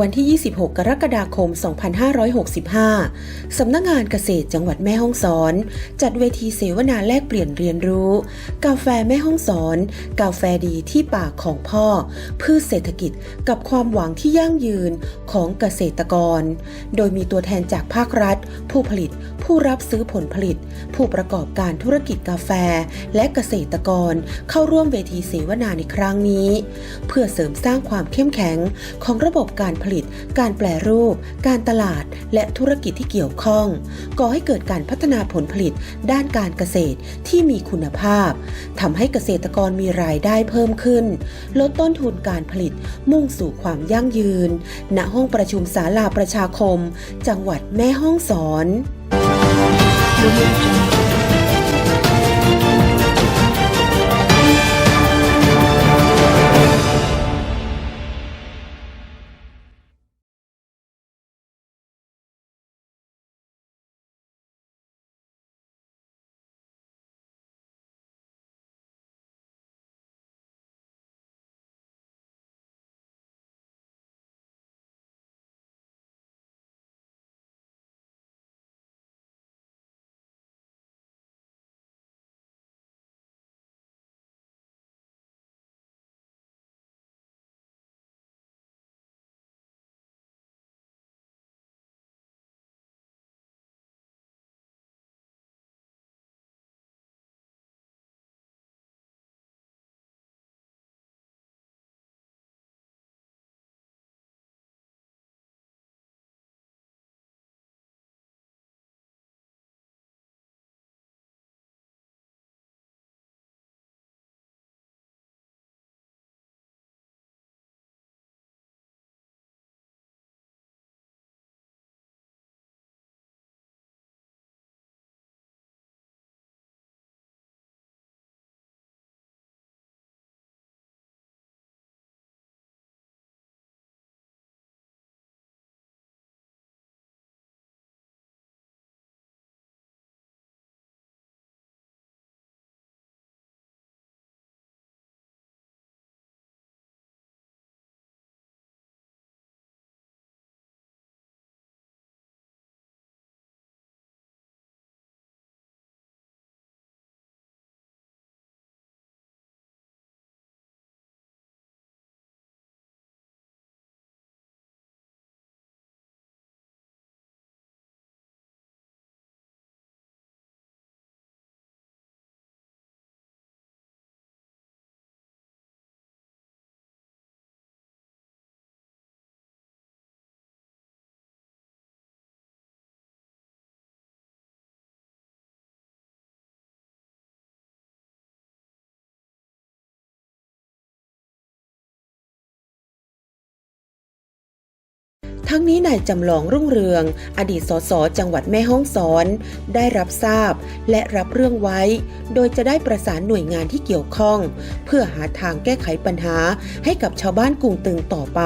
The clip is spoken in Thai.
วันที่ 26 กรกฎาคม 2565 สำนักงานเกษตรจังหวัดแม่ฮ่องสอน จัดเวทีเสวนาแลกเปลี่ยนเรียนรู้ กาแฟแม่ฮ่องสอน กาแฟดีที่ปากของพ่อ พืชเศรษฐกิจกับความหวังที่ยั่งยืนของเกษตรกร โดยมีตัวแทนจากภาครัฐ ผู้ผลิต ผู้รับซื้อผลผลิต ผู้ประกอบการธุรกิจกาแฟ และเกษตรกรเข้าร่วมเวทีเสวนาในครั้งนี้ เพื่อเสริมสร้างความเข้มแข็งของระบบการผลิต การแปลรูป การตลาด และธุรกิจที่เกี่ยวข้อง ก่อให้เกิดการพัฒนาผลผลิตด้านการเกษตรที่มีคุณภาพทำให้เกษตรกรมีรายได้เพิ่มขึ้น ลดต้นทุนการผลิตมุ่งสู่ความยั่งยืน ณ ห้องประชุมศาลาประชาคม จังหวัดแม่ฮ่องสอน ทั้งนี้นายจำลองรุ่งเรือง อดีตสสจังหวัดแม่ฮ่องสอน ได้รับทราบและรับเรื่องไว้ โดยจะได้ประสานหน่วยงานที่เกี่ยวข้อง เพื่อหาทางแก้ไขปัญหาให้กับชาวบ้านกรุงตึงต่อไป